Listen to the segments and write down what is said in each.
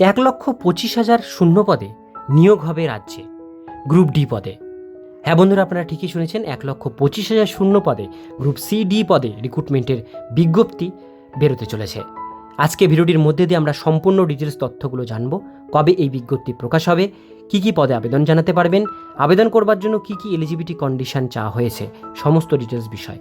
এক লক্ষ পঁচিশ হাজার শূন্য পদে নিয়োগ হবে রাজ্যে, গ্রুপ ডি পদে। হ্যাঁ বন্ধুরা, আপনারা ঠিকই শুনেছেন, এক লক্ষ পঁচিশ হাজার শূন্য পদে, গ্রুপ সি ডি পদে রিক্রুটমেন্টের বিজ্ঞপ্তি বেরোতে চলেছে। আজকে ভিডিওটির মধ্যে দিয়ে আমরা সম্পূর্ণ ডিটেলস তথ্যগুলো জানব, কবে এই বিজ্ঞপ্তি প্রকাশ হবে, কি কি পদে আবেদন জানাতে পারবেন, আবেদন করবার জন্য কি কি এলিজিবিলিটি কন্ডিশন চাওয়া হয়েছে, সমস্ত ডিটেলস বিষয়।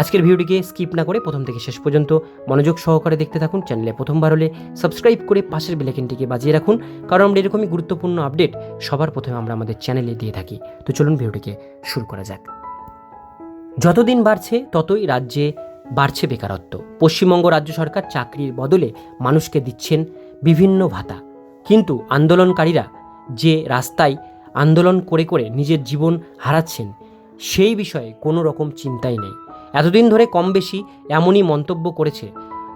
আজকের ভিডিওটিকে স্কিপ না করে প্রথম থেকে শেষ পর্যন্ত মনোযোগ সহকারে দেখতে থাকুন, চ্যানেলে প্রথমবার হলে সাবস্ক্রাইব করে পাশের বেলাইকেনটিকে বাজিয়ে রাখুন, কারণ আমরা এরকমই গুরুত্বপূর্ণ আপডেট সবার প্রথমে আমরা আমাদের চ্যানেলে দিয়ে থাকি। তো চলুন ভিডিওটিকে শুরু করা যাক। যতদিন বাড়ছে, ততই রাজ্যে বাড়ছে বেকারত্ব। পশ্চিমবঙ্গ রাজ্য সরকার চাকরির বদলে মানুষকে দিচ্ছেন বিভিন্ন ভাতা। কিন্তু আন্দোলনকারীরা যে রাস্তায় আন্দোলন করে করে নিজের জীবন হারাচ্ছেন, সেই বিষয়ে কোনো রকম চিন্তাই নেই। এতদিন ধরে কম বেশি এমনই মন্তব্য করেছে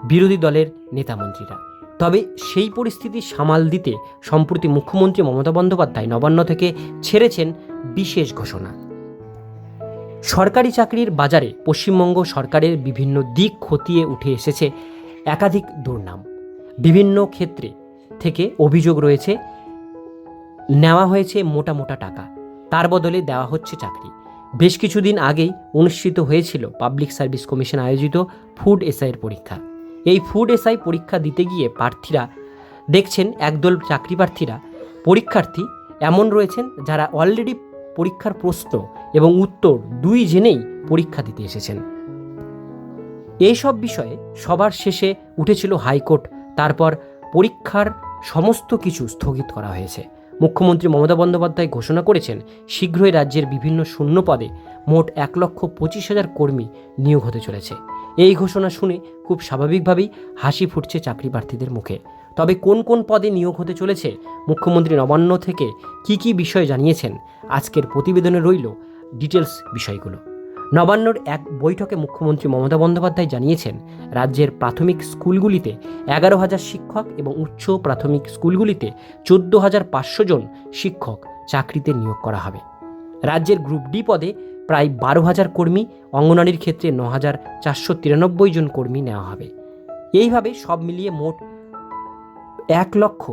বিরোধী দলের নেতামন্ত্রীরা। তবে সেই পরিস্থিতি সামাল দিতে সম্প্রতি মুখ্যমন্ত্রী মমতা বন্দ্যোপাধ্যায় নবান্ন থেকে ছেড়েছেন বিশেষ ঘোষণা। সরকারি চাকরির বাজারে পশ্চিমবঙ্গ সরকারের বিভিন্ন দিক খতিয়ে উঠে এসেছে একাধিক দুর্নাম। বিভিন্ন ক্ষেত্রে থেকে অভিযোগ রয়েছে, নেওয়া হয়েছে মোটা মোটা টাকা, তার বদলে দেওয়া হচ্ছে চাকরি। বেশ কিছুদিন আগেই অনুষ্ঠিত হয়েছিল পাবলিক সার্ভিস কমিশন আয়োজিত ফুড এসআইয়ের পরীক্ষা। এই ফুড এসআই পরীক্ষা দিতে গিয়ে প্রার্থীরা দেখছেন একদল চাকরি প্রার্থীরা, পরীক্ষার্থী এমন রয়েছেন যারা অলরেডি পরীক্ষার প্রশ্ন এবং উত্তর দুই জেনেই পরীক্ষা দিতে এসেছেন। এইসব বিষয়ে সবার শেষে উঠেছিল হাইকোর্ট, তারপর পরীক্ষার সমস্ত কিছু স্থগিত করা হয়েছে। মুখ্যমন্ত্রী মমতা বন্দ্যোপাধ্যায় ঘোষণা করেছেন, শীঘ্রই রাজ্যের বিভিন্ন শূন্য পদে মোট এক লক্ষ পঁচিশ হাজার কর্মী নিয়োগ হতে চলেছে। এই ঘোষণা শুনে খুব স্বাভাবিকভাবেই হাসি ফুটছে চাকরি প্রার্থীদের মুখে। তবে কোন কোন পদে নিয়োগ হতে চলেছে, মুখ্যমন্ত্রী নবান্ন থেকে কি কি বিষয় জানিয়েছেন, আজকের প্রতিবেদনে রইল ডিটেলস বিষয়গুলো। নবান্নর এক বৈঠকে মুখ্যমন্ত্রী মমতা বন্দ্যোপাধ্যায় জানিয়েছেন, রাজ্যের প্রাথমিক স্কুলগুলিতে এগারো হাজার শিক্ষক এবং উচ্চ প্রাথমিক স্কুলগুলিতে চোদ্দ হাজার পাঁচশো জন শিক্ষক চাকরিতে নিয়োগ করা হবে। রাজ্যের গ্রুপ ডি পদে প্রায় বারো হাজার কর্মী অঙ্গনারীর ক্ষেত্রে ন হাজার চারশো তিরানব্বই জন কর্মী নেওয়া হবে। এইভাবে সব মিলিয়ে মোট এক লক্ষ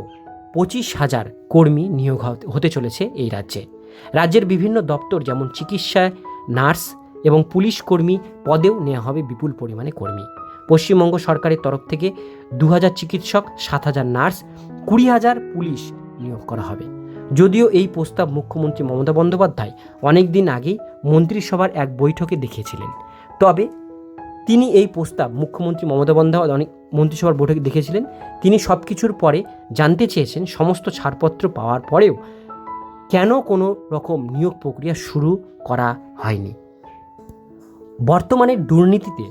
পঁচিশ হাজার কর্মী নিয়োগ হতে- চলেছে এই রাজ্যে। রাজ্যের বিভিন্ন দপ্তর যেমন চিকিৎসায় নার্স এবং পুলিশ কর্মী পদেও নেওয়া হবে বিপুল পরিমাণে কর্মী। পশ্চিমবঙ্গ সরকারের তরফ থেকে দু হাজার চিকিৎসক সাত হাজার নার্স কুড়ি হাজার পুলিশ নিয়োগ করা হবে। যদিও এই প্রস্তাব মুখ্যমন্ত্রী মমতা বন্দ্যোপাধ্যায় অনেক দিন আগেই মন্ত্রিসভার এক বৈঠকে দেখিয়েছিলেন। তবে তিনি এই প্রস্তাব মুখ্যমন্ত্রী মমতা বন্দ্যোপাধ্যায় অনেক মন্ত্রিসভার বৈঠকে দেখেছিলেন তিনি সব কিছুর পরে জানতে চেয়েছেন সমস্ত ছাড়পত্র পাওয়ার পরেও কেন কোনো রকম নিয়োগ প্রক্রিয়া শুরু করা হয়নি। বর্তমানে দুর্নীতিতে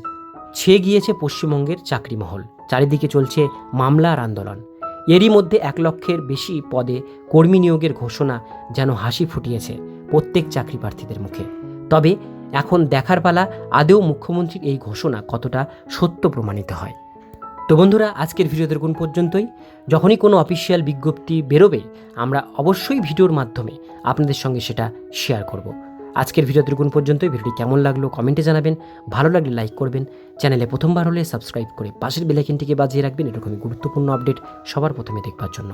ছেয়ে গিয়েছে পশ্চিমবঙ্গের চাকরি মহল চারিদিকে চলছে মামলা আর আন্দোলন। এরই মধ্যে এক লক্ষের বেশি পদে কর্মী নিয়োগের ঘোষণা যেন হাসি ফুটিয়েছে প্রত্যেক চাকরি প্রার্থীদের মুখে। তবে এখন দেখার পালা আদেও মুখ্যমন্ত্রীর এই ঘোষণা কতটা সত্য প্রমাণিত হয়? তো বন্ধুরা, আজকের ভিডিও দেখুন পর্যন্তই। যখনই কোনো অফিসিয়াল বিজ্ঞপ্তি বেরোবে, আমরা অবশ্যই ভিডিওর মাধ্যমে আপনাদের সঙ্গে সেটা শেয়ার করব। আজকের ভিডিও দেখুন পর্যন্তই। ভিডিওটি কেমন লাগল কমেন্টে জানাবেন। ভালো লাগলে লাইক করবেন। চ্যানেলে প্রথমবার হলে সাবস্ক্রাইব করে পাশের বেলাইকিনটিকে বাজিয়ে রাখবেন। এরকমই গুরুত্বপূর্ণ আপডেট সবার প্রথমে দেখবার জন্য।